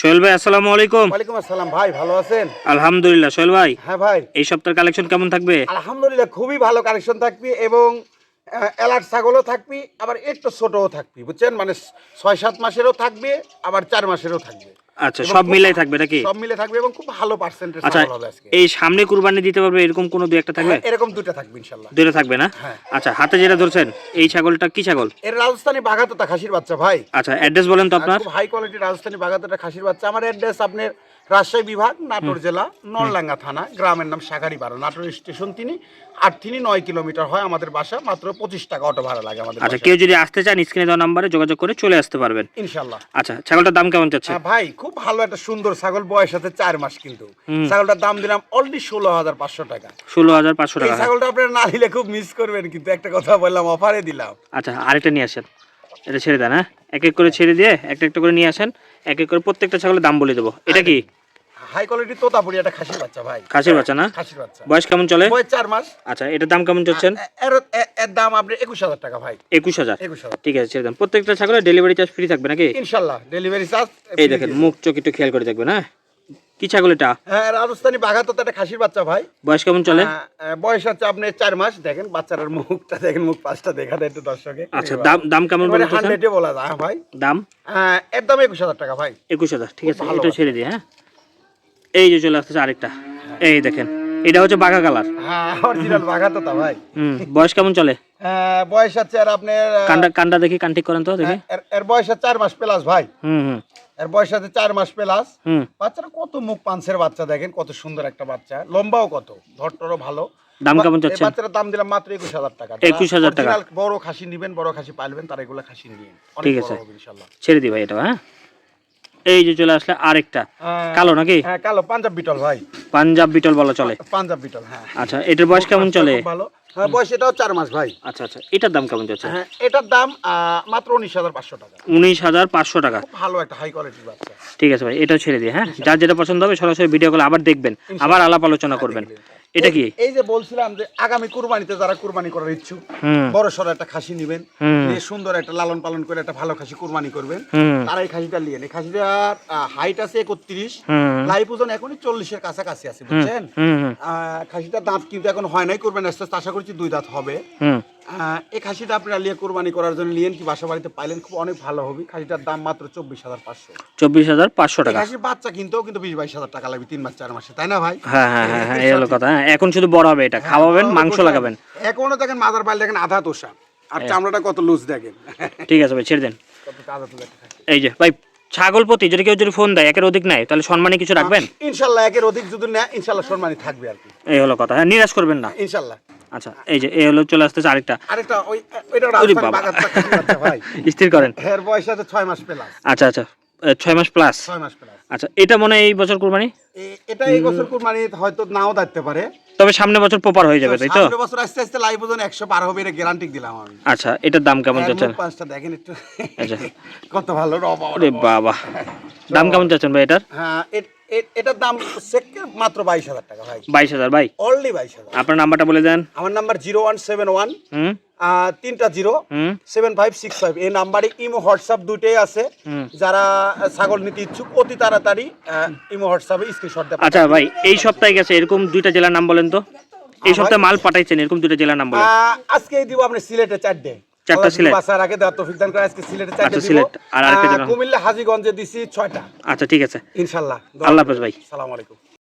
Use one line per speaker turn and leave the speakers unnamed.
সোহেল ভাই আসসালামু আলাইকুম।
ওয়ালাইকুম আসসালাম ভাই ভালো আছেন?
আলহামদুলিল্লাহ সোহেল ভাই।
হ্যাঁ ভাই।
এই সপ্তাহের কালেকশন কেমন থাকবে?
আলহামদুলিল্লাহ খুবই ভালো কালেকশন থাকবে এবং এলাট ছাগলও থাকবি আবার একটু ছোটও থাকবি বুঝছেন? মানে ছয় সাত মাসেরও থাকবে আবার চার মাসেরও থাকবে।
আচ্ছা সব মিলাই থাকবে নাকি?
সব মিলে থাকবে এবং খুব ভালো পার্সেন্টেজ
আচ্ছা
হবে আজকে।
এই সামনে কুরবানি দিতে পারবে এরকম কোনো দু একটা থাকবে?
হ্যাঁ, এরকম দুটো থাকবে ইনশাল্লাহ
দুটো থাকবে না?
হ্যাঁ।
আচ্ছা হাতে যেটা ধরছেন এই ছাগলটা কি ছাগল?
এর রাজস্থানি বাঘাতোতা খাসির বাচ্চা ভাই।
আচ্ছা অ্যাড্রেস বলেন তো আপনার।
খুব হাই কোয়ালিটির রাজস্থানি বাঘাতোতা খাসির বাচ্চা। আমার অ্যাড্রেস আপনার রাজশাহী বিভাগ নাটোর জেলা নলডাঙ্গা থানা গ্রামের নাম সাগারি বারো নাটোর স্টেশন তিনি আট তিনি নয় কিলোমিটার হয় আমাদের বাসা মাত্র পঁচিশ টাকা অটো ভাড়া লাগে আমাদের
আচ্ছা কেউ যদি আসতে চান স্ক্রিনে দেওয়া নাম্বারে যোগাযোগ করে চলে আসতে পারবেন।
ইনশাল্লাহ
আচ্ছা ছাগলটার দাম কেমন চাচ্ছে?
হ্যাঁ ভাই খুব ভালো একটা সুন্দর ছাগল বয়স আছে চার মাস কিন্তু। ছাগলটার দাম দিলাম অলরেডি ষোলো হাজার পাঁচশো টাকা।
ষোলো হাজার পাঁচশো টাকা।
ছাগলটা আপনারা না নিলে খুব মিস করবেন কিন্তু একটা কথা বললাম অফারে দিলাম।
আচ্ছা আরেকটা নিয়ে আসেন। এটা ছেড়ে দেন হ্যাঁ? এক এক করে ছেড়ে দিয়ে একটা একটা করে নিয়ে আসেন এক এক করে প্রত্যেকটা ছাগলের দাম বলে দেবো। এটা কি?
হাই কোয়ালিটি তোতাপুরি একটা খাসির বাচ্চা ভাই।
খাসির বাচ্চা না?
খাসির বাচ্চা।
বয়স কেমন চলে?
বয়স চার মাস।
আচ্ছা এটার দাম কেমন
এ- এর এর দাম একুশ হাজার টাকা ভাই।
একুশ হাজার? ঠিক আছে ছেড়ে দেন। প্রত্যেকটা ছাগলের ডেলিভারি চার্জ ফ্রি থাকবে নাকি?
ইনশাল্লাহ ডেলিভারি চার্জ
এই দেখেন মুখ চোখ একটু খেয়াল করে দেখবেন হ্যাঁ? কি ছাগল এটা?
হ্যাঁ রাজস্থানি বাঘাতো একটা খাসির বাচ্চা ভাই।
বয়স কেমন চলে?
বয়স হচ্ছে আপনার চার মাস। দেখেন বাচ্চাটার মুখটা দেখেন মুখ পাঁচটা দেখা দেয় একটু দর্শকে
আচ্ছা দাম দাম কেমন বলতেছেন?
হান্ড্রেডে বলা যায় ভাই।
দাম?
এর দাম একুশ হাজার টাকা ভাই।
একুশ হাজার ঠিক আছে এটা ছেড়ে দিই হ্যাঁ? এই যে চলে আসতেছে আরেকটা। এই দেখেন এটা হচ্ছে বাঘা কালার।
হ্যাঁ অরিজিনাল বাঘাতোতা ভাই।
হুম বয়স কেমন চলে?
বয়স হচ্ছে আর আপনার
কান্ডা কান্ডা দেখি কান ঠিক করেন তো দেখি।
এর- এর বয়স হচ্ছে চার মাস প্লাস ভাই।
হুম হুম।
এর বয়স হচ্ছে চার মাস প্লাস। বাচ্চাটা কত মুখ পাঁচের বাচ্চা দেখেন কত সুন্দর একটা বাচ্চা। লম্বাও কত ধরটরও ভালো।
দাম কেমন
এই বাচ্চাটার দাম দিলাম মাত্র একুশ হাজার টাকা।
21,000 টাকা।
বড় খাসি নিবেন বড় খাসি পালবেন তারা এগুলো খাসি নিবেন
ঠিক আছে।
হবে ইনশাল্লাহ।
ছেড়ে দিই ভাই এটা হ্যাঁ? এই যে চলে আসলে আরেকটা। কালো নাকি?
হ্যাঁ কালো। পাঞ্জাব বিটল ভাই।
পাঞ্জাব বিটল বলা চলে।
পাঞ্জাব বিটল হ্যাঁ।
আচ্ছা এটার বয়স কেমন চলে?
ভালো। হ্যাঁ বয়স এটাও চার মাস ভাই।
আচ্ছা আচ্ছা এটার দাম কেমন যাচ্ছে?
হ্যাঁ এটার দাম আহ, মাত্র উনিশ হাজার পাঁচশো টাকা।
উনিশ হাজার পাঁচশো টাকা।
ভালো একটা হাই কোয়ালিটির বাচ্চা।
ঠিক আছে ভাই এটাও ছেড়ে দিয়ে হ্যাঁ? যার যেটা পছন্দ হবে সরাসরি ভিডিও কল আবার দেখবেন আবার আলাপ আলোচনা করবেন। এটা কি?
এই- যে বলছিলাম যে আগামী কুরবানিতে যারা কুরবানি করার ইচ্ছুক বড় সড় একটা খাসি নিবেন। নিয়ে সুন্দর একটা লালন পালন করে একটা ভালো খাসি কুরবানি করবেন তারা এই খাসিটা নিয়ে এই খাসিটার হাইট আছে একত্রিশ লাইফ ওজন এখনই চল্লিশের কাছাকাছি আছে বুঝছেন? খাসিটার দাঁত কিন্তু এখন হয় নাই করবেন আস্তে আস্তে আশা করছি দুই দাঁত হবে। এই খাসিটা আপনারা নিয়ে কোরবানি করার জন্য নিয়েন কি বাসা বাড়িতে পাইলেন? খুব অনেক ভালো হবে। খাসিটার দাম মাত্র চব্বিশ হাজার পাঁচশো।
চব্বিশ হাজার পাঁচশো টাকা।
খাসির বাচ্চা কিনতেও কিন্তু বিশ বাইশ হাজার টাকা লাগবে তিন মাস চার মাসে তাই না ভাই?
হ্যাঁ হ্যাঁ হ্যাঁ হ্যাঁ এই হলো কথা। হ্যাঁ এখন শুধু বড় হবে এটা। খাওয়াবেন মাংস লাগাবেন।
এখনও দেখেন মাদার পাল দেখেন আধা তোষা। আর চামড়াটা কত লুজ দেখেন।
ঠিক আছে ভাই ছেড়ে দেন। এই যে ভাই ছাগল প্রতি যদি কেউ যদি ফোন দেয় একের অধিক নাই তাহলে সম্মানে কিছু রাখবেন?
ইনশাল্লাহ একের অধিক যদি নেয় ইনশাল্লাহ সম্মানই থাকবে আর কি।
এই হলো কথা। হ্যাঁ নিরাশ করবেন না।
ইনশাল্লাহ।
আচ্ছা এই যে এই হলো চলে আসতেছে আরেকটা।
আরেকটা ওই বাচ্চা ভাই।
স্থির করেন।
বয়স আছে ছয় মাস প্লাস
আচ্ছা আচ্ছা ছয় মাস প্লাস
ছয় মাস প্লাস
আচ্ছা এটা মনে এই বছর কুরবানি?
এটা এই বছর কুরবানি হয়তো নাও দাঁড়তে পারে।
তবে সামনে বছর প্রপার হয়ে যাবে তাই তো?
সামনের বছর আস্তে আস্তে লাইভ ওজন একশো পার হবে এটা গ্যারান্টি দিলাম আমি।
আচ্ছা এটার দাম কেমন
হ্যাঁ,
চাচ্ছেন?
মুখ পাঁচটা দেখেন একটু।
আচ্ছা।
কত ভালো
ওরে বাবা। দাম কেমন চাচ্ছেন ভাই এটার?
হ্যাঁ এটার দাম সেকেন্ড মাত্র বাইশ হাজার টাকা ভাই।
বাইশ হাজার ভাই?
অনলি বাইশ হাজার।
আপনার নাম্বারটা বলে দেন।
আমার number zero one seven one তিনটা zero seven five six five. এই নাম্বারে ইমো হোয়াটসঅ্যাপ দুটোই আছে। যারা ছাগল নিতে ইচ্ছুক অতি তাড়াতাড়ি ইমো হোয়াটসঅ্যাপে স্ক্রিনশট দেবেন
আচ্ছা ভাই এই সপ্তাহে গেছে এরকম দুইটা জেলার নাম বলেন তো? এই সপ্তাহে মাল পাঠাইছেন এরকম দুইটা জেলার নাম বলেন।
আজকে দিব আপনি সিলেটে চারটে
চারটা সিলেট।
বাসার আগে তৌফিক দান করে আজকে সিলেটে চারটে
আচ্ছা, সিলেট। আর আরেকটা
কুমিল্লা হাজীগঞ্জে দিছি ছয়টা।
আচ্ছা ঠিক আছে।
ইনশাল্লাহ।
আল্লাহ হাফেজ ভাই।
সালাম আলাইকুম।